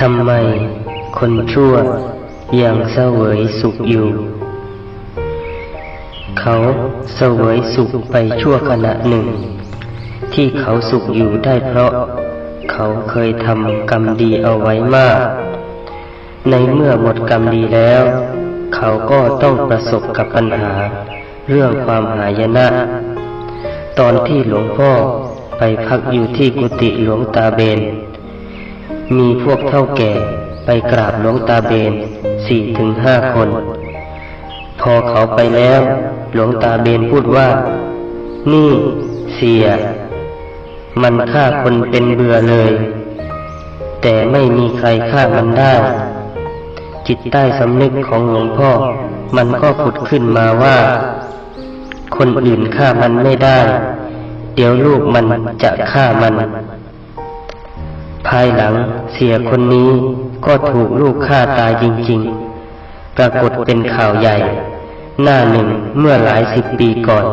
ทำไมคนชั่วยังเสวยสุขอยู่ เขาเสวยสุขไปชั่วขณะหนึ่ง ที่เขาสุขอยู่ได้เพราะ เขาเคยทำกรรมดีเอาไว้มาก ในเมื่อหมดกรรมดีแล้ว เขาก็ต้องประสบกับปัญหา เรื่องความหายนะ ตอนที่หลวงพ่อไปพักอยู่ที่กุฏิหลวงตาเบน มีพวกเท่าแก่ไปกราบหลวงตาเบนสี่ถึงห้าคน พอเขาไปแล้ว หลวงตาเบนพูดว่า นี่เสีย มันฆ่าคนเป็นเบื่อเลย แต่ไม่มีใครฆ่ามันได้ จิตใต้สำนึกของหลวงพ่อ มันก็ผุดขึ้นมาว่า คนอื่นฆ่ามันไม่ได้ เดี๋ยวลูกมันจะฆ่ามัน ภายหลังเสียคนนี้ก็ถูกลูกฆ่าตายจริง ๆ ปรากฏเป็นข่าวใหญ่ หน้าหนึ่งเมื่อหลายสิบปีก่อน